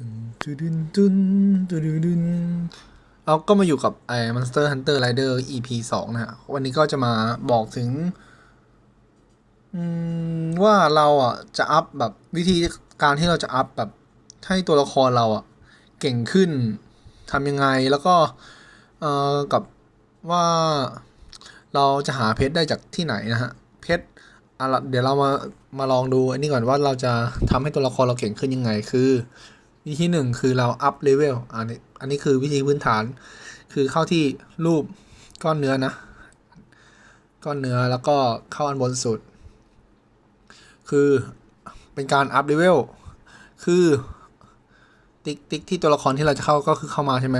ตึนตึนตึนตึนตึนเราก็มาอยู่กับไอ้ Monster Hunter Rider EP สองนะฮะ วันนี้ก็จะมาบอกถึงว่าเราอะจะอัพแบบวิธีการที่เราจะอัพแบบให้ตัวละครเราอะเก่งขึ้นทำยังไงแล้วก็เอ่อกับว่าเราจะหาเพชรได้จากที่ไหนนะฮะ เพชรอะเดี๋ยวเรามามาลองดูอันนี้ก่อนว่าเราจะทำให้ตัวละครเราเก่งขึ้นยังไงคือ วิธีหนึ่งคือเราอัพเลเวลอันนี้อันนี้คือวิธีพื้นฐาน คือเข้าที่รูปก้อนเนื้อนะ ก้อนเนื้อแล้วก็เข้าอันบนสุด คือเป็นการอัพเลเวลคือติ๊กติ๊กที่ตัวละครที่เราจะเข้าก็คือเข้ามาใช่ไหม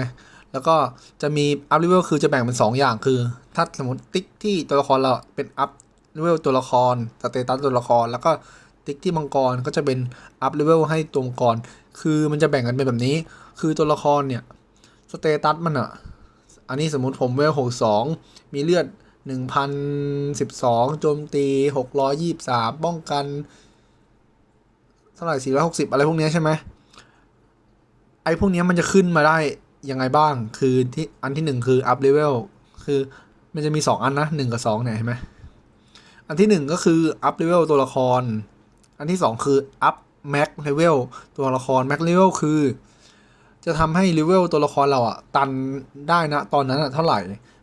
แล้วก็จะมีอัพเลเวลคือจะแบ่งเป็น 2 อย่างคือ ถ้าสมมติติ๊กที่ตัวละครเราเป็นอัพเลเวลตัวละครสเตตัสตัวละครแล้วก็ ติ๊กที่มังกรก็จะเป็นอัพเลเวลให้ตัวมังกร คือมันจะแบ่งกันเป็นแบบนี้ คือตัวละครเนี่ยสเตตัสมันอะอันนี้สมมติผมเวลหกสองมีเลือดหนึ่งพันสิบสองโจมตีหกร้อยยี่สามป้องกันเท่าไหร่สี่ร้อยหกสิบอะไรพวกเนี้ยใช่ไหมไอ้พวกเนี้ยมันจะขึ้นมาได้ยังไงบ้าง คือที่อันที่หนึ่งคือ up level คือมันจะมีสองอันนะหนึ่งกับสองเนี่ยเห็นไหมอันที่หนึ่งก็คือ up level ตัวละคร อันที่สองคือ up max level ตัวละคร max level คือ จะทำให้ level ตัวละครเราอะตันได้นะตอนนั้นอะเท่าไหร่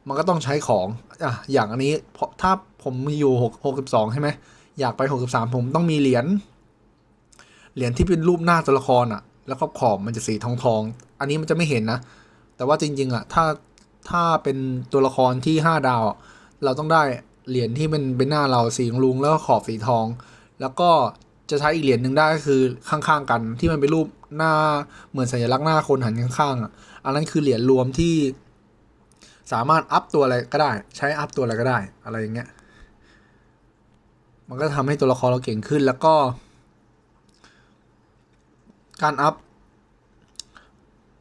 มันก็ต้องใช้ของอะอย่างอันนี้เพราะถ้าผมมีอยู่หกหกสิบสองใช่ไหม อยากไปหกสิบสามผมต้องมีเหรียญ เหรียญที่เป็นรูปหน้าตัวละครอะแล้วก็ขอบมันจะสีทองทอง อันนี้มันจะไม่เห็นนะ แต่ว่าจริง ๆอะถ้าถ้าเป็นตัวละครที่ห้าดาว เราต้องได้เหรียญที่เป็นเป็นหน้าเราสีลุงแล้วก็ขอบสีทอง แล้วก็ จะใช้อีกเหรียญหนึ่งได้ก็คือข้างๆกันที่มันเป็นรูปหน้าเหมือนสัญลักษณ์หน้าคนหันข้างๆอะอันนั้นคือเหรียญรวมที่สามารถอัพตัวอะไรก็ได้ ใช้อัพตัวอะไรก็ได้ อะไรอย่างเงี้ย มันก็ทำให้ตัวละครเราเก่งขึ้นแล้วก็ การอัพ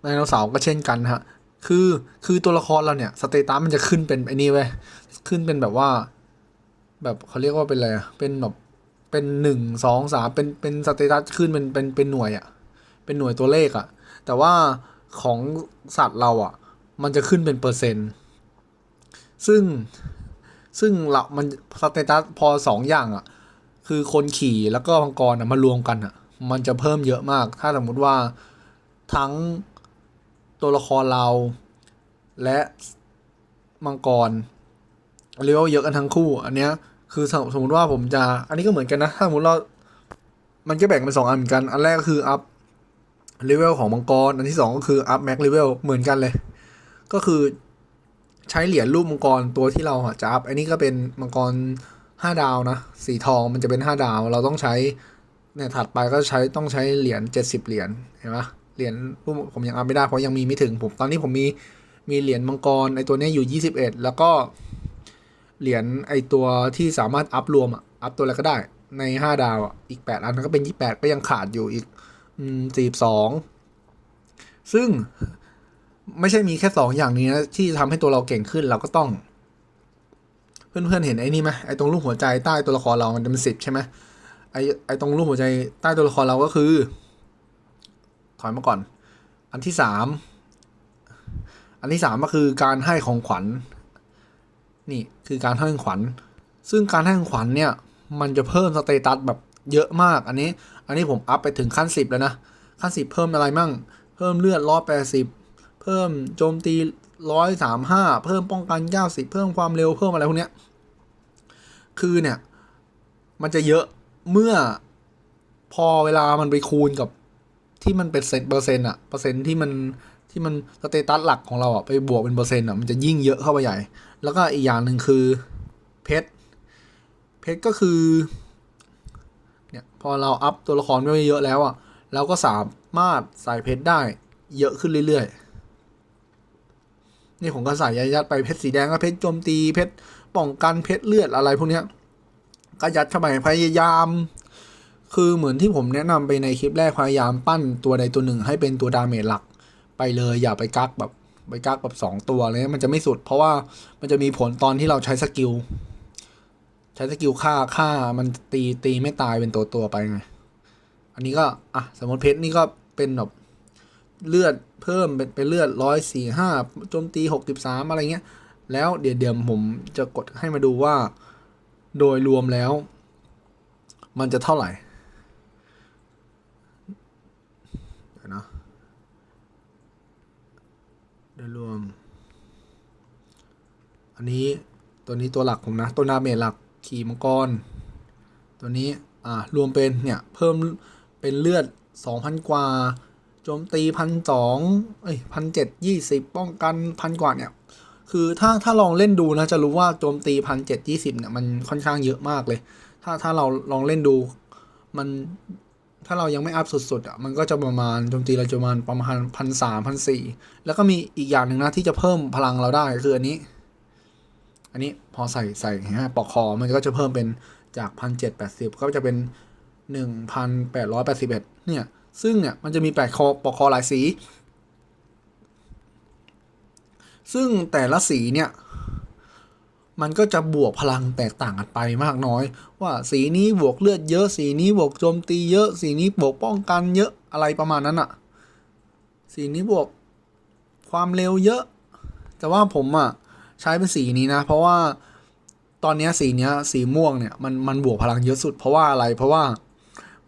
ไดโนเสาร์ก็เช่นกันฮะ คือคือตัวละครเราเนี่ยสเตตัสมันจะขึ้นเป็นไอ้นี่เว้ยขึ้นเป็นแบบว่า แบบเขาเรียกว่าเป็นอะไรอะเป็นแบบ เป็นหนึ่งสองสามเป็นเป็นสเตตัสขึ้นเป็นเป็นเป็นหน่วยอะเป็นหน่วยตัวเลขอะแต่ว่าของสัตว์เราอะมันจะขึ้นเป็นเปอร์เซ็นต์ซึ่งซึ่งเรามันสเตตัสพอสองอย่างอะคือคนขี่แล้วก็มังกรอะมารวมกันอะมันจะเพิ่มเยอะมาก ถ้าสมมุติว่าทั้งตัวละครเราและมังกรเลเวลเยอะกันทั้งคู่ อันเนี้ย คือสมมติว่าผมจะ อันนี้ก็เหมือนกันนะ ถ้าสมมติเรา มันก็แบ่งเป็นสองอันเหมือนกัน อันแรกก็คืออัพเลเวลของมังกร อันที่สองก็คืออัพแม็กเลเวลเหมือนกันเลย ก็คือใช้เหรียญรูปมังกรตัวที่เราจะอัพ อันนี้ก็เป็นมังกรห้าดาวนะ สีทองมันจะเป็นห้าดาว เราต้องใช้ เนี่ยถัดไปก็ใช้ต้องใช้เหรียญเจ็ดสิบเหรียญเห็นปะเหรียญรูปผมยังอัพไม่ได้เพราะยังมีไม่ถึงผม ตอนนี้ผมมีมีเหรียญมังกรไอตัวนี้อยู่ยี่สิบเอ็ดแล้วก็ เหรียญไอตัวที่สามารถอัพรวมอะ อัพตัวอะไรก็ได้ในห้าดาวอะ อีกแปดอันก็เป็นยี่แปดก็ยังขาดอยู่อีกสี่สองซึ่งไม่ใช่มีแค่สองอย่างนี้นะที่ทำให้ตัวเราเก่งขึ้นเราก็ต้อง เพื่อนๆเห็นไอ้นี่ไหมไอตรงรูปหัวใจใต้ตัวละครเรามันจะเป็นสิบใช่ไหมไอไอตรงรูปหัวใจใต้ตัวละครเราก็คือ ถอยมาก่อน อันที่สามอันที่สามก็คือการให้ของขวัญ นี่คือการให้ของขวัญ ซึ่งการให้ของขวัญเนี่ย มันจะเพิ่มสเตตัสแบบเยอะมาก อันนี้ อันนี้ผมอัพไปถึงขั้นสิบแล้วนะ ขั้นสิบเพิ่มอะไรมั่ง เพิ่มเลือดร้อยแปดสิบเพิ่มโจมตีร้อยสามห้าเพิ่มป้องกันเก้าสิบเพิ่มความเร็วเพิ่มอะไรพวกเนี้ย คือเนี่ย มันจะเยอะเมื่อพอเวลามันไปคูณกับที่มันเป็นเปอร์เซ็นต์อะเปอร์เซ็นต์ที่มันที่มันสเตตัสหลักของเราอะไปบวกเป็นเปอร์เซ็นต์อะมันจะยิ่งเยอะเข้าไปใหญ่ แล้วก็อีกอย่างหนึ่งคือเพชรเพชรก็คือเนี่ยพอเราอัพตัวละครไว้เยอะแล้วอะเราก็สามารถใส่เพชรได้เยอะขึ้นเรื่อยๆ นี่ผมก็ใส่ยัดๆไปเพชรสีแดงก็เพชรโจมตีเพชรป้องกันเพชรเลือดอะไรพวกเนี้ยก็ยัดเข้าไปพยายาม คือเหมือนที่ผมแนะนำไปในคลิปแรกพยายามปั้นตัวใดตัวหนึ่งให้เป็นตัวดาเมจหลัก ไปเลยอย่าไปกักแบบ ไปกักแบบสองตัวเลยมันจะไม่สุด เพราะว่ามันจะมีผลตอนที่เราใช้สกิล ใช้สกิลฆ่าฆ่ามันตีตีไม่ตายเป็นตัวตัวไปไง อันนี้ก็อะสมมติเพชรนี่ก็เป็นแบบเลือดเพิ่มเป็นเป็นเลือดร้อยสี่ห้าโจมตีหกสิบสามอะไรเงี้ย แล้วเดี๋ยวเดี๋ยวผมจะกดให้มาดูว่า โดยรวมแล้ว มันจะเท่าไหร่ เดี๋ยวนะ โดยรวม อันนี้ตัวนี้ตัวหลักผมนะ ตัวนาเมจหลักขี่มังกร ตัวนี้ อ่ารวมเป็นเนี่ย เพิ่มเป็นเลือด 2,000 กว่าโจมตีพันสองเอ้ยพันเจ็ดยี่สิบป้องกันพันกว่าเนี่ย คือถ้าถ้าลองเล่นดูนะจะรู้ว่าโจมตีพันเจ็ดยี่สิบเนี่ยมันค่อนข้างเยอะมากเลย ถ้าถ้าเราลองเล่นดูมัน ถ้าเรายังไม่อัพสุดๆอะมันก็จะประมาณโจมตีเราจะประมาณประมาณพันสามพันสี่แล้วก็มีอีกอย่างหนึ่งนะที่จะเพิ่มพลังเราได้คืออันนี้ อันนี้พอใส่ใส่ฮะปอกคอมันก็จะเพิ่มเป็นจากพันเจ็ดแปดสิบก็จะเป็นหนึ่งพันแปดร้อยแปดสิบเอ็ดเนี่ย ซึ่งเนี่ยมันจะมีแปดคอปอกคอหลายสี ซึ่งแต่ละสีเนี่ย มันก็จะบวกพลังแตกต่างกันไปมากน้อย ว่าสีนี้บวกเลือดเยอะ สีนี้บวกโจมตีเยอะ สีนี้บวกป้องกันเยอะอะไรประมาณนั้นอะสีนี้บวกความเร็วเยอะ แต่ว่าผมอะใช้เป็นสีนี้นะ เพราะว่าตอนนี้สีเนี้ยสีม่วงเนี่ยมันมันบวกพลังเยอะสุด เพราะว่าอะไรเพราะว่า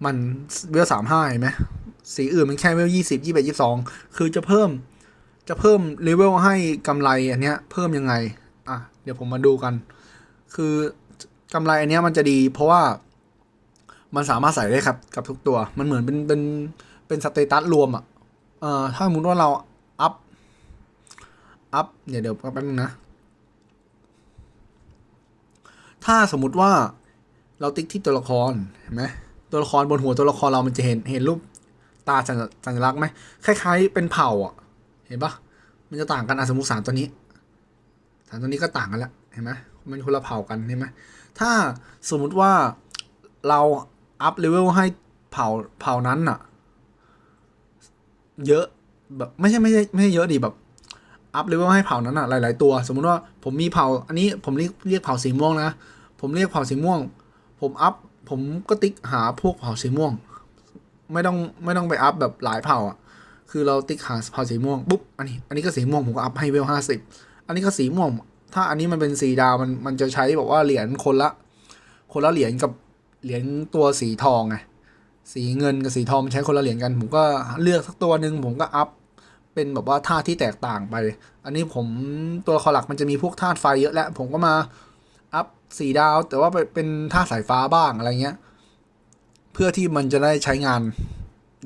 มันเวลสามห้าเห็นไหมสีอื่นมันแค่เวลยี่สิบยี่สิบยี่สองคือจะเพิ่มจะเพิ่มเลเวลให้กำไรอันเนี้ยเพิ่มยังไง อะเดี๋ยวผมมาดูกัน คือกำไรอันนี้มันจะดีเพราะว่ามันสามารถใส่ได้ครับกับทุกตัว มันเหมือนเป็นเป็นเป็นสเตตัสรวมอะเอ่อถ้าสมมติว่าเราอัพ อัพ เดี๋ยวเดี๋ยวแป๊บนึงนะ ถ้าสมมุติว่าเราติ๊กที่ตัวละครเห็นไหมตัวละครบนหัวตัวละครเรามันจะเห็นเห็นรูปตาสัญสัญลักษณ์ไหมคล้าย ๆ เป็นเผ่าอะ เห็นปะมันจะต่างกันอสมมติสามตัวนี้ สามตัวนี้ก็ต่างกันแล้วเห็นไหมมันคนละเผ่ากันเห็นไหมถ้าสมมุติว่าเราอัพเลเวลให้เผ่าเผ่านั้นอะเยอะแบบไม่ใช่ไม่ใช่ไม่ใช่เยอะดิแบบอัพเลเวลให้เผ่านั้นอะหลาย ๆ ตัว สมมุติว่าผมมีเผ่า อันนี้ผมเรียกเรียกเผ่าสีม่วงนะผมเรียกเผ่าสีม่วง ผมอัพผมก็ติ๊กหาพวกเผ่าสีม่วง ไม่ต้องไม่ต้องไปอัพแบบหลายเผ่าอะคือเราติ๊กหาเผ่าสีม่วงปุ๊บอันนี้อันนี้ก็สีม่วงผมก็อัพให้เวลห้าสิบ อันนี้ก็สีม่วง ถ้าอันนี้มันเป็นสีดาวมันมันจะใช้แบบว่าเหรียญคนละ คนละเหรียญกับเหรียญตัวสีทองไงสีเงินกับสีทองมันใช้คนละเหรียญกัน ผมก็เลือกสักตัวหนึ่งผมก็อัพเป็นแบบว่าธาตุที่แตกต่างไป อันนี้ผมตัวครหลักมันจะมีพวกธาตุไฟเยอะแล้วผมก็มาอัพสีดาว แต่ว่าเป็นธาตุสายฟ้าบ้างอะไรเงี้ย เพื่อที่มันจะได้ใช้งาน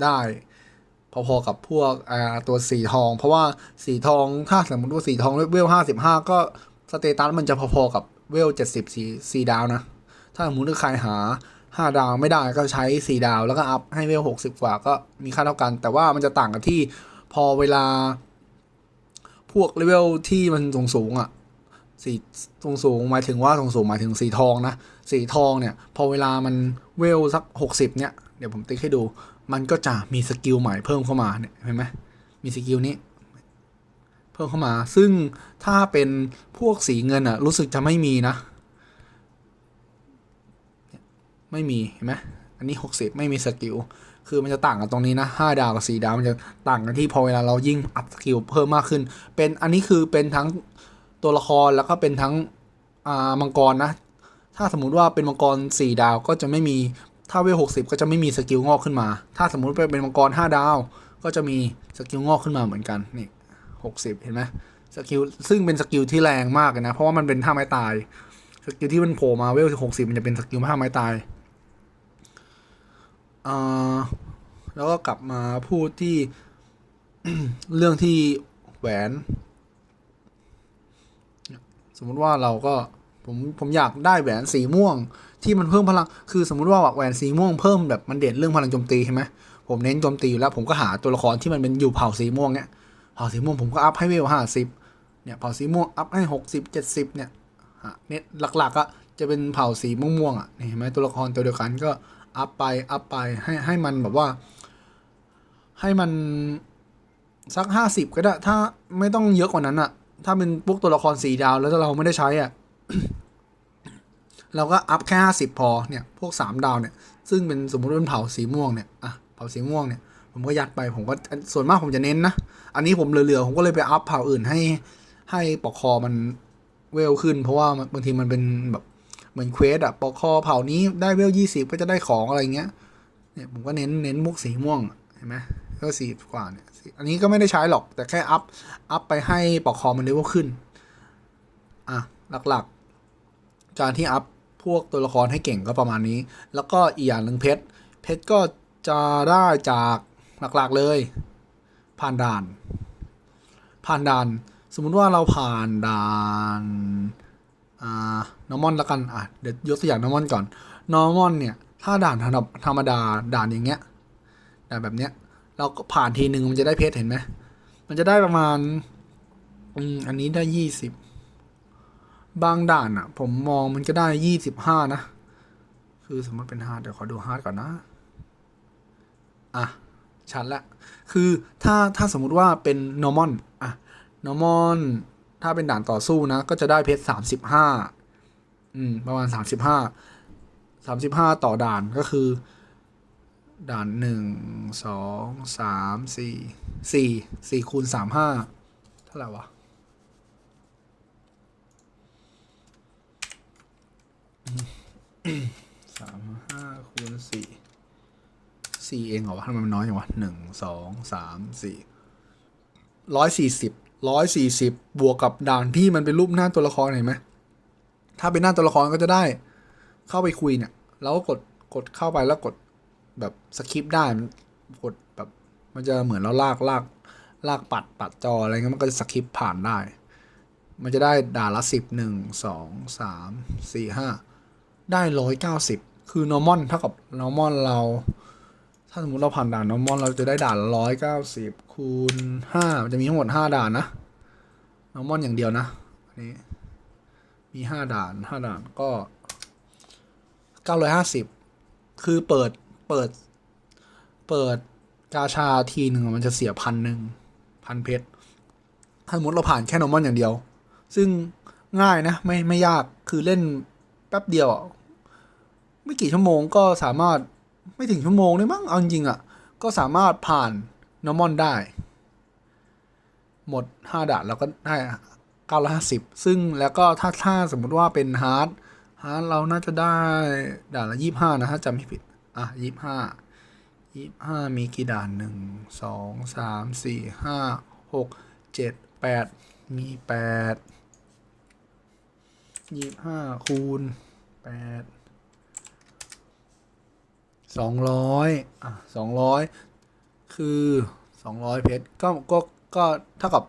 ได้ พอๆกับพวกอ่าตัวสีทอง เพราะว่าสีทองถ้าสมมติว่าสีทองเวลห้าสิบห้าก็สเตตัสมันจะพอๆกับเวลเจ็ดสิบสีสีดาวนะ ถ้าสมมติว่าใครหาห้าดาวไม่ได้ก็ใช้สีดาวแล้วก็อัพให้เวลหกสิบกว่าก็มีค่าเท่ากัน แต่ว่ามันจะต่างกันที่พอเวลา พวกเลเวลที่มันสูงสูงๆอะสีสูงสูงๆหมายถึงว่าสูงสูงๆหมายถึงสีทองนะสีทองเนี่ย พอเวลามันเวลสักหกสิบเนี่ยเดี๋ยวผมติ๊กให้ดู มันก็จะมีสกิลใหม่เพิ่มเข้ามาเนี่ยเห็นไหมมีสกิลนี้ เพิ่มเข้ามา ซึ่งถ้าเป็นพวกสีเงินอะรู้สึกจะไม่มีนะ ไม่มีเห็นไหมอันนี้หกสิบไม่มีสกิลคือมันจะต่างกันตรงนี้นะห้าดาวกับสี่ดาวมันจะต่างกันที่พอเวลาเรายิ่งอัพสกิลเพิ่มมากขึ้น เป็นอันนี้คือเป็นทั้งตัวละครแล้วก็เป็นทั้งอ่ามังกรนะ ถ้าสมมุติว่าเป็นมังกรสี่ดาวก็จะไม่มี ถ้าเวลหกสิบก็จะไม่มีสกิลงอกขึ้นมา ถ้าสมมุติเป็นมังกรห้าดาว ก็จะมีสกิลงอกขึ้นมาเหมือนกันนี่หกสิบเห็นไหมสกิลซึ่งเป็นสกิลที่แรงมากนะ เพราะว่ามันเป็นท่าไม้ตาย สกิลที่มันโผล่มาเวลหกสิบมันจะเป็นสกิลท่าไม้ตายอ่าแล้วก็กลับมาพูดที่เรื่องที่แหวน สมมุติว่าเราก็ ผมผมอยากได้แหวนสีม่วง ที่มันเพิ่มพลัง คือสมมุติว่าแหวนสีม่วงเพิ่มแบบมันเด่นเรื่องพลังโจมตีใช่ไหมผมเน้นโจมตีอยู่แล้ว ผมก็หาตัวละครที่มันเป็นอยู่เผ่าสีม่วงเนี่ยเผ่าสีม่วงผมก็อัพให้เวลห้าสิบเนี่ยเผ่าสีม่วงอัพให้หกสิบเจ็ดสิบเนี่ยฮะเนี่ยหลักๆอะจะเป็นเผ่าสีม่วงๆอะนี่เห็นไหมตัวละครตัวเดียวกันก็อัพไปอัพไปให้ให้มันแบบว่า ให้มันสักห้าสิบก็ได้ ถ้าไม่ต้องเยอะกว่านั้นอะถ้าเป็นพวกตัวละครสีดาวแล้วเราไม่ได้ใช้อะ เราก็อัพแค่ห้าสิบพอเนี่ยพวกสามดาวเนี่ยซึ่งเป็นสมมติเป็นเผาสีม่วงเนี่ยอะเผาสีม่วงเนี่ยผมก็ยัดไปผมก็ส่วนมากผมจะเน้นนะ อันนี้ผมเหลือๆผมก็เลยไปอัพเผ่าอื่นให้ให้ปอกคอมันเวลขึ้น เพราะว่าบางทีมันเป็นแบบเหมือนเควสอะปอกคอเผ่านี้ได้เวลยี่สิบก็จะได้ของอะไรเงี้ยเนี่ยผมก็เน้นเน้นมุกสีม่วงเห็นไหมก็สีกว่าเนี่ยอันนี้ก็ไม่ได้ใช้หรอกแต่แค่อัพอัพไปให้ปอกคอมันเลเวลขึ้นอะหลักๆ การที่อัพพวกตัวละครให้เก่งก็ประมาณนี้ แล้วก็อีกอย่างหนึ่งเพชร เพชรก็จะได้จากหลักๆเลย ผ่านด่าน ผ่านด่าน สมมุติว่าเราผ่านด่านอ่านอร์มอนละกัน อะ เดี๋ยวยกตัวอย่างนอร์มอนก่อนนอร์มอนเนี่ย ถ้าด่านธรรมธรรมดาด่านอย่างเงี้ยด่านแบบเนี้ย เราก็ผ่านทีหนึ่งมันจะได้เพชรเห็นไหม มันจะได้ประมาณ อืม อันนี้ได้ยี่สิบ บางด่านอะผมมองมันก็ได้ยี่สิบห้านะ คือสมมติเป็นฮาร์ดเดี๋ยวขอดูฮาร์ดก่อนนะ อะ ชัดละ คือถ้าถ้าสมมุติว่าเป็น normal อะ normal ถ้าเป็นด่านต่อสู้นะ ก็จะได้เพชรสามสิบห้าอืม ประมาณสามสิบห้าสามสิบห้าต่อด่านก็คือ ด่านหนึ่งสองสามสี่สี่สี่คูณสามห้าเท่าไหร่วะ สามห้าคูณสี่ สี่เองเหรอวะทำไมมันน้อยอย่างวะหนึ่งสองสามสี่ร้อยสี่สิบร้อยสี่สิบบวกกับด่านที่มันเป็นรูปหน้าตัวละครเห็นไหมถ้าเป็นหน้าตัวละครก็จะได้ เข้าไปคุยเนี่ยเราก็กดกดเข้าไปแล้วกดแบบสคริปได้มันกดแบบมันจะเหมือนเราลากลากลากปัดปัดจออะไรเงี้ยมันก็จะสคริปผ่านได้ มันจะได้ด่านละสิบหนึ่งสองสามสี่ห้าได้ร้อยเก้าสิบคือ normal เท่ากับ normal เรา ถ้าสมมติเราผ่านด่าน normal เราจะได้ด่านร้อยเก้าสิบคูณห้ามันจะมีทั้งหมดห้าด่านนะ normal อย่างเดียวนะอันนี้มีห้าด่านห้าด่านก็เก้าร้อยห้าสิบคือเปิดเปิด เปิดกาชาทีหนึ่งมันจะเสียพันหนึ่งพันเพชรถ้าสมมติเราผ่านแค่ normal อย่างเดียว ซึ่งง่ายนะไม่ไม่ยากคือเล่นแป๊บเดียว ไม่กี่ชั่วโมงก็สามารถ ไม่ถึงชั่วโมงเลยมั้งเอาจริงๆอะ ก็สามารถผ่านนอร์มอนได้ หมดห้าด่านเราก็ได้เก้าร้อยห้าสิบซึ่งแล้วก็ถ้าถ้าสมมุติว่าเป็นฮาร์ดฮาร์ดเราน่าจะได้ด่านละยี่ห้านะถ้าจำไม่ผิด อะยี่ห้ายี่ห้ามีกี่ด่านหนึ่งสองสามสี่ห้าหกเจ็ดแปดมีแปดยี่ห้าคูณแปด สองร้อยอะสองร้อยคือสองร้อยเพชรก็ก็ก็เท่ากับ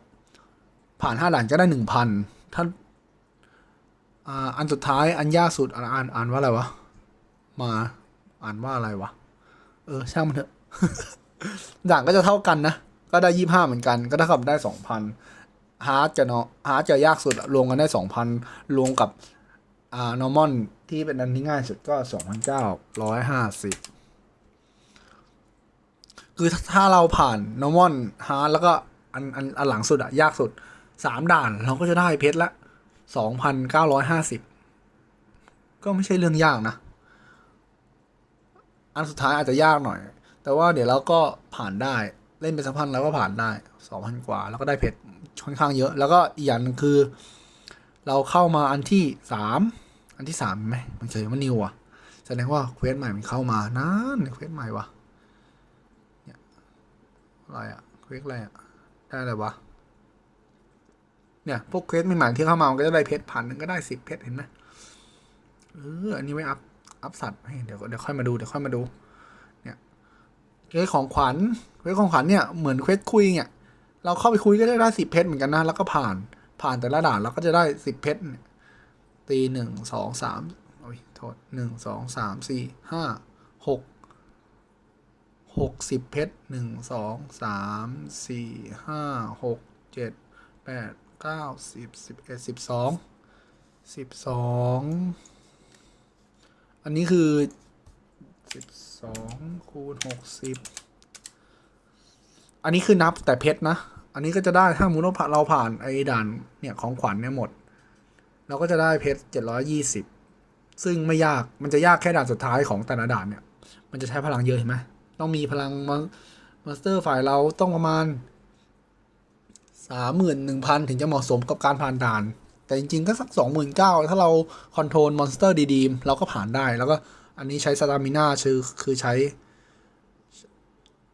ผ่านห้าด่านก็ได้หนึ่งพันท่านอ่าอันสุดท้ายอันยากสุดอ่านอ่านอ่านว่าอะไรวะ มาอ่านว่าอะไรวะ เออ ช่างมันเถอะ ด่านก็จะเท่ากันนะ ก็ได้ยี่ห้าเหมือนกัน ก็เท่ากับได้สองพันฮาร์ดจะเนาะฮาร์ดจะยากสุดรวมกันได้สองพันรวมกับอ่านอร์มอน ที่เป็นอันที่ง่ายสุดก็สองพันเก้าร้อยห้าสิบคือถ้าเราผ่านนอร์มอนฮาร์ดแล้วก็อันอันอันหลังสุดอะยากสุดสามด่านเราก็จะได้เพชรละสองพันเก้าร้อยห้าสิบก็ไม่ใช่เรื่องยากนะ อันสุดท้ายอาจจะยากหน่อย แต่ว่าเดี๋ยวเราก็ผ่านได้เล่นไปสักพันแล้วก็ผ่านได้สองพันกว่า แล้วก็ได้เพชรค่อนข้างเยอะ แล้วก็อีกอย่างหนึงคือ เราเข้ามาอันที่สาม อันที่สามไหมมันเฉยว่านิวอะ แสดงว่าเควสใหม่มันเข้ามานานเควสใหม่วะเนี่ยอะไรอะเควสอะไรอะ ได้อะไรวะ เนี่ย พวกเควสใหม่ๆที่เข้ามามันก็จะได้เพชรพันหนึ่งก็ได้สิบเพชรเห็นไหมเอออันนี้ไว้อัพอัพสัตว์เดี๋ยวเดี๋ยวค่อยมาดูเดี๋ยวค่อยมาดู เนี่ยเควสของขวัญเควสของขวัญเนี่ยเหมือนเควสคุยเนี่ยเราเข้าไปคุยก็ได้ได้สิบเพชรเหมือนกันนะแล้วก็ผ่านผ่านแต่ละด่านเราก็จะได้สิบเพชรเนี่ย ตีหนึ่งสองสามโอ้ยโทษหนึ่งสองสามสี่ห้าหกหกสิบเพชรหนึ่งสองสามสี่ห้าหกเจ็ดแปดเก้าสิบสิบเอ็ดสิบสองสิบสองอันนี้คือสิบสองคูณหกสิบอันนี้คือนับแต่เพชรนะ อันนี้ก็จะได้ถ้ามมุติว่าเราผ่านไอ้ด่านเนี่ยของขวัญเนี่ยหมด เราก็จะได้เพชรเจ็ดร้อยี่สิบซึ่งไม่ยากมันจะยากแค่ด่านสุดท้ายของแต่ละด่านเนี่ย มันจะใช้พลังเยอะเห็นไหมต้องมีพลังมามอนสเตอร์ฝ่ายเราต้องประมาณสามหมื่นหนึ่งพันถึงจะเหมาะสมกับการผ่านด่าน แต่จริง ๆ ก็สักสองหมื่นเก้าถ้าเราคอนโทรลมอนสเตอร์ดีๆ เราก็ผ่านได้ แล้วก็อันนี้ใช้สตามิน่าคือคือใช้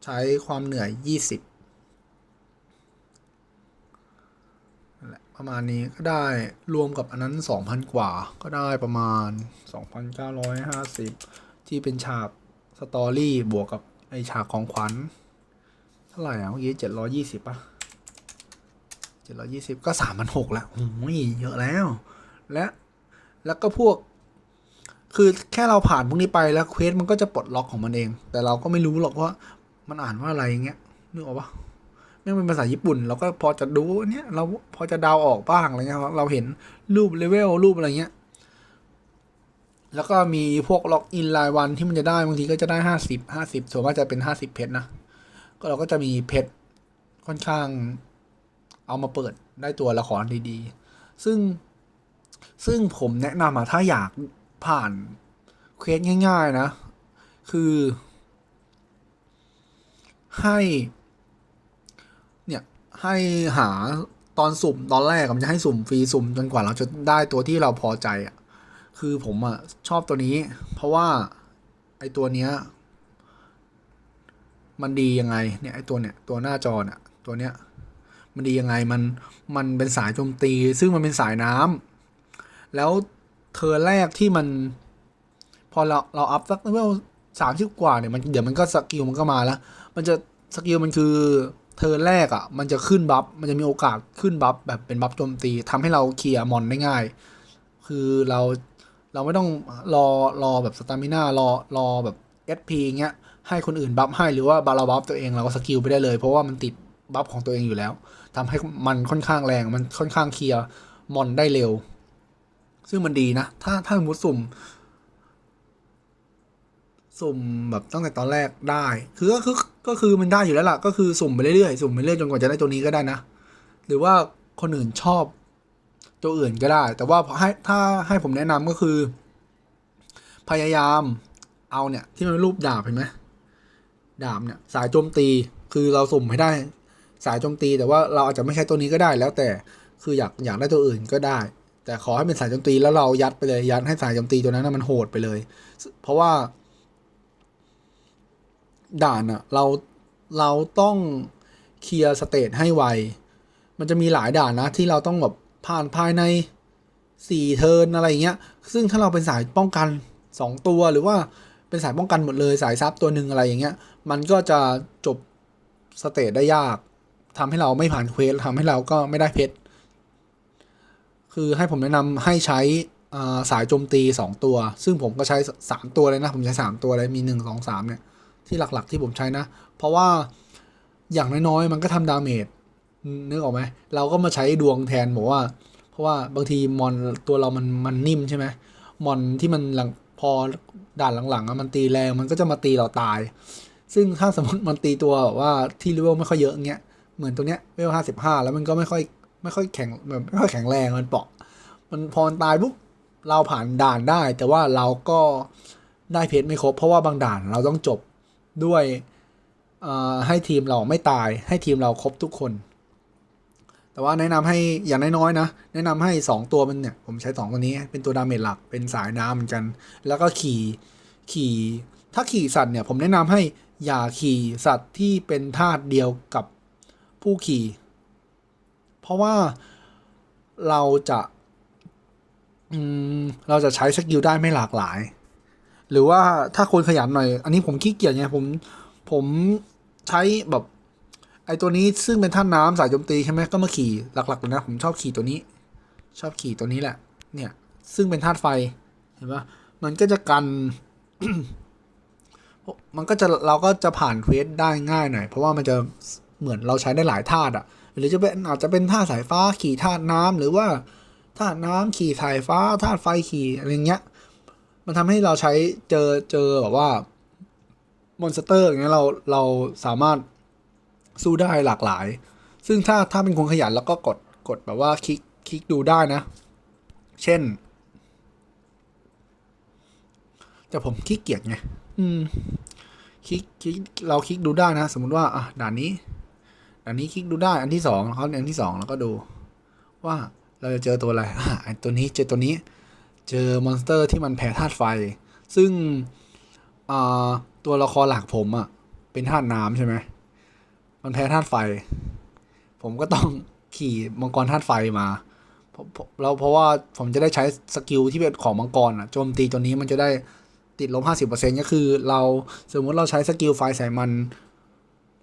ใช้ความเหนื่อยยี่สิบนั่นแหละ ประมาณนี้ก็ได้รวมกับอันนั้นสองพันกว่า ก็ได้ประมาณสองพันเก้าร้อยห้าสิบที่เป็นฉากสตอรี่บวกกับไอฉากของขวัญเท่าไหร่อะเมื่อกี้เจ็ดร้อยี่สิบป่ะเจ็ดร้อยี่สิบก็สามพันหกแล้วโอ้ยเยอะแล้ว และแล้วก็พวก คือแค่เราผ่านพวกนี้ไปแล้วเควสมันก็จะปลดล็อกของมันเอง แต่เราก็ไม่รู้หรอกว่ามันอ่านว่าอะไรอย่างเงี้ยนึกออกปะ ไม่งเป็นภาษาญี่ปุ่น เราก็พอจะดูเนี่ยเราพอจะเดาออกบ้างอะไรเงี้ยเราเห็นรูปเลเวลรูปอะไรเงี้ย แล้วก็มีพวกล็อกอินรายวันที่มันจะได้บางทีก็จะได้ห้าสิบห้าสิบส่วนมากจะเป็นห้าสิบเพชรนะก็เราก็จะมีเพชรค่อนข้างเอามาเปิดได้ตัวละครดีๆ ซึ่งซึ่งผมแนะนำอะถ้าอยากผ่านเควสง่าย ๆ นะ คือให้ ให้หาตอนสุ่มตอนแรกมันจะให้สุ่มฟรีสุ่มจนกว่าเราจะได้ตัวที่เราพอใจอะคือผมอะชอบตัวนี้ เพราะว่าไอตัวเนี้ย มันดียังไงเนี่ยไอตัวเนี่ยตัวหน้าจอเนี่ยตัวเนี้ย มันดียังไงมันมันเป็นสายโจมตี ซึ่งมันเป็นสายน้ำแล้วเธอแรกที่มัน พอเราเราอัพสักเลเวลสามสิบกว่าเนี่ยมันเดี๋ยวมันก็สกิลมันก็มาแล้ว มันจะสกิลมันคือ เธอแรกอะ่ะมันจะขึ้นบัฟมันจะมีโอกาสขึ้นบัฟแบบเป็นบัฟโจมตีทำให้เราเคลียร์มอนได้ง่าย คือเราเราไม่ต้องรอรอแบบสตามิน่ารอรอแบบ SP เงี้ยให้คนอื่นบัฟให้หรือว่าบาราบัฟตัวเองเราก็สกิลไปได้เลย เพราะว่ามันติดบัฟของตัวเองอยู่แล้วทำให้มันค่อนข้างแรงมันค่อนข้างเคลียร์มอนได้เร็ว ซึ่งมันดีนะ ถ้าถ้าสมมติสุ่ม สุ่มแบบตั้งแต่ตอนแรกได้ คือก็คือก็คือมันได้อยู่แล้วล่ะ ก็คือสุ่มไปเรื่อยๆ สุ่มไปเรื่อยจนกว่าจะได้ตัวนี้ก็ได้นะ หรือว่าคนอื่นชอบตัวอื่นก็ได้ แต่ว่าให้ถ้าให้ผมแนะนำก็คือ พยายามเอาเนี่ย ที่มันเป็นรูปดาบเห็นไหมดาบเนี่ย สายโจมตีคือเราสุ่มให้ได้ สายโจมตี แต่ว่าเราอาจจะไม่ใช้ตัวนี้ก็ได้แล้วแต่คืออยากอยากได้ตัวอื่นก็ได้ แต่ขอให้เป็นสายโจมตีแล้วเรายัดไปเลยยัดให้สายโจมตีตัวนั้นมันโหดไปเลย เพราะว่า ด่านอะเราเราต้องเคลียร์สเตจให้ไว มันจะมีหลายด่านนะ ที่เราต้องแบบผ่านภายในสี่เทิร์นอะไรเงี้ย ซึ่งถ้าเราเป็นสายป้องกันสองตัวหรือว่าเป็นสายป้องกันหมดเลยสายซับตัวหนึ่งอะไรอย่างเงี้ย มันก็จะจบสเตจได้ยากทำให้เราไม่ผ่านเควสทำให้เราก็ไม่ได้เพชร คือให้ผมแนะนำให้ใช้สายโจมตีสองตัว ซึ่งผมก็ใช้สามตัวเลยนะ ผมใช้สามตัวเลยมีหนึ่งสองสามเนี่ย ที่หลักๆ ที่ผมใช้นะ เพราะว่าอย่างน้อยๆ มันก็ทำดาเมจนึกออกไหมเราก็มาใช้ดวงแทนบอกว่า เพราะว่าบางทีมอนตัวเรามันมันนิ่มใช่ไหมมอนที่มันหลังพอด่านหลังๆอะมันตีแรงมันก็จะมาตีเราตาย ซึ่งถ้าสมมติมันตีตัวแบบว่าที่เลเวลไม่ค่อยเยอะเงี้ยเหมือนตัวเนี้ยเลเวลห้าสิบห้าแล้วมันก็ไม่ค่อยไม่ค่อยแข็งแบบไม่ค่อยแข็งแรงมันเปราะ มันพอมันตายปุ๊บเราผ่านด่านได้ แต่ว่าเราก็ได้เพชรไม่ครบ เพราะว่าบางด่านเราต้องจบ ด้วยให้ทีมเราไม่ตาย ให้ทีมเราครบทุกคน แต่ว่าแนะนำให้อย่างน้อยๆนะ แนะนำให้ 2 ตัวมันเนี่ย ผมใช้2ตัวนี้ เป็นตัวดาเมจหลักเป็นสายน้ำเหมือนกัน แล้วก็ขี่ขี่ถ้าขี่สัตว์เนี่ย ผมแนะนำให้อย่าขี่สัตว์ที่เป็นธาตุเดียวกับผู้ขี่ เพราะว่าเราจะอืมเราจะใช้สกิลได้ไม่หลากหลาย หรือว่าถ้าคนขยันหน่อย อันนี้ผมขี้เกียจไงผมผมใช้แบบไอตัวนี้ซึ่งเป็นท่าน้ำสายโจมตีใช่ไหมก็มาขี่หลักๆเลยนะผมชอบขี่ตัวนี้ ชอบขี่ตัวนี้แหละ เนี่ย ซึ่งเป็นธาตุไฟเห็นปะมันก็จะกัน มันก็จะเราก็จะผ่านเควสได้ง่ายหน่อย เพราะว่ามันจะเหมือนเราใช้ได้หลายธาตุอะ หรือจะเป็นอาจจะเป็นธาตุสายฟ้าขี่ธาตุน้ำหรือว่าธาตุน้ำขี่สายฟ้าธาตุไฟขี่อะไรเงี้ย มันทำให้เราใช้เจอเจอแบบว่ามอนสเตอร์อย่างเงี้ยเราเราสามารถสู้ได้หลากหลาย ซึ่งถ้าถ้าเป็นคนขยันแล้วก็กดกดแบบว่าคลิกคลิกดูได้นะ เช่น แต่ผมขี้เกียจไงอืมคลิกคลิกเราคลิกดูได้นะ สมมุติว่าอะด่านนี้ด่านนี้คลิกดูได้อันที่สองเขาอันที่สองแล้วก็ดู ว่าเราจะเจอตัวอะไรอะตัวนี้เจอตัวนี้ เจอมอนสเตอร์ที่มันแพ้ธาตุไฟ ซึ่งตัวละครหลักผมอะ่ะ เป็นธาตุน้ำใช่ไหม มันแพ้ธาตุไฟ ผมก็ต้องขี่มังกรธาตุไฟมาเราเพราะว่าผมจะได้ใช้สกิลที่เป็นของมังกรอะโจมตีตัวนี้มันจะได้ติดลบห้าสิบเปอร์เซ็นก็คือ เราสมมติเราใช้สกิลไฟใส่มัน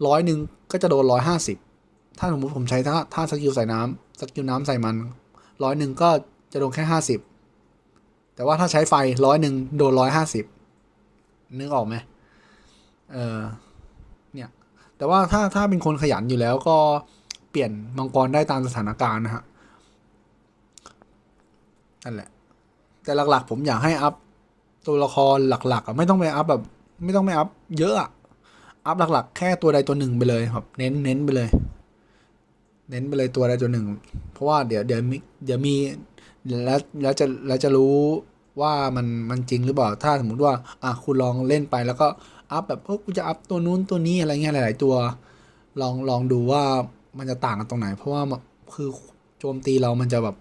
ร้อยหนึ่งก็จะโดนร้อยห้าสิบถ้าสมมติผมใช้ท่าท่าสกิลใส่น้ำสกิลน้ำใส่มันร้อยหนึ่งก็จะโดนแค่ห้าสิบ แต่ว่าถ้าใช้ไฟร้อยหนึ่งโดนร้อยห้าสิบนึกออกไหมเออเนี่ยแต่ว่าถ้าถ้าเป็นคนขยันอยู่แล้วก็เปลี่ยนมังกรได้ตามสถานการณ์นะฮะนั่นแหละ แต่หลักๆ ผมอยากให้อัพตัวละครหลักๆไม่ต้องไปอัพแบบ ไม่ต้องไปอัพเยอะอะอัพหลักๆ แค่ตัวใดตัวหนึ่งไปเลยครับ เน้นเน้นไปเลย เน้นไปเลยตัวใดตัวหนึ่ง เพราะว่าเดี๋ยวเดี๋ยวมีเดี๋ยวมี แล้วแล้วจะแล้วจะรู้ว่ามันมันจริงหรือเปล่าถ้าสมมติว่าอะคุณลองเล่นไปแล้วก็อัพแบบเออกูจะอัพตัวนู้นตัวนี้อะไรเงี้ยหลาย ๆ ตัว ลองลองดูว่ามันจะต่างกันตรงไหน เพราะว่าคือโจมตีเรามันจะแบบ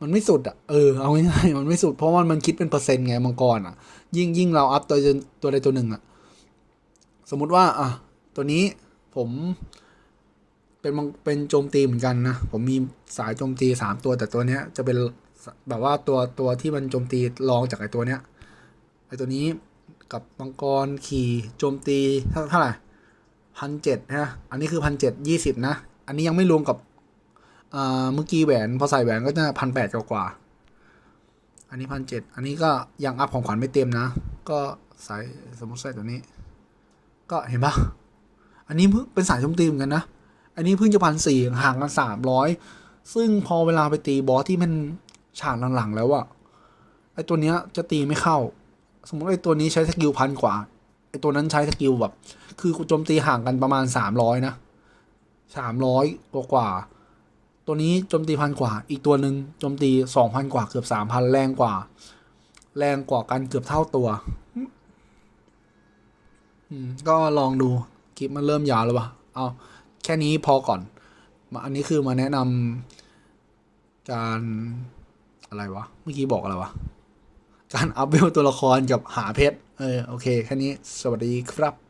มันไม่สุดอะเออเอาง่ายๆมันไม่สุดเพราะว่ามันคิดเป็นเปอร์เซ็นต์ไงมังกรอะ ยิ่งยิ่งเราอัพตัวตัวใดตัวหนึ่งอะ สมมุติว่าอะตัวนี้ผม เป็นมังเป็นโจมตีเหมือนกันนะ ผมมีสายโจมตีสามตัวแต่ตัวเนี้ยจะเป็นแบบว่าตัวตัวที่มันโจมตีรองจากไอตัวเนี้ยไอตัวนี้กับมังกรขี่โจมตีเท่าเท่าไหร่พันเจ็ดนะอันนี้คือพันเจ็ดยี่สิบนะ อันนี้ยังไม่รวมกับเมื่อกี้แหวนพอใส่แหวนก็จะพันแปดกว่า อันนี้พันเจ็ดอันนี้ก็ยังอัพของขวัญไม่เต็มนะ ก็ใส่สมมติใส่ตัวนี้ ก็เห็นปะอันนี้เพิ่งเป็นสายโจมตีเหมือนกันนะ อันนี้เพิ่งจะพันสี่ห่างกันสามร้อยซึ่งพอเวลาไปตีบอสที่มันฉากหลังๆแล้วอะไอตัวเนี้ยจะตีไม่เข้า สมมติไอตัวนี้ใช้สกิลพันกว่าไอตัวนั้นใช้สกิลแบบ คือโจมตีห่างกันประมาณสามร้อยนะสามร้อยกว่ากว่าตัวนี้โจมตีพันกว่า อีกตัวหนึ่งโจมตีสองพันกว่าเกือบสามพันแรงกว่า แรงกว่ากันเกือบเท่าตัวอืมก็ลองดูคลิปมันเริ่มยาวแล้ววะเอา แค่นี้พอก่อน อันนี้คือมาแนะนำการอะไรวะ เมื่อกี้บอกอะไรวะ การอัพเวลตัวละครกับหาเพชร เออ โอเค แค่นี้ สวัสดีครับ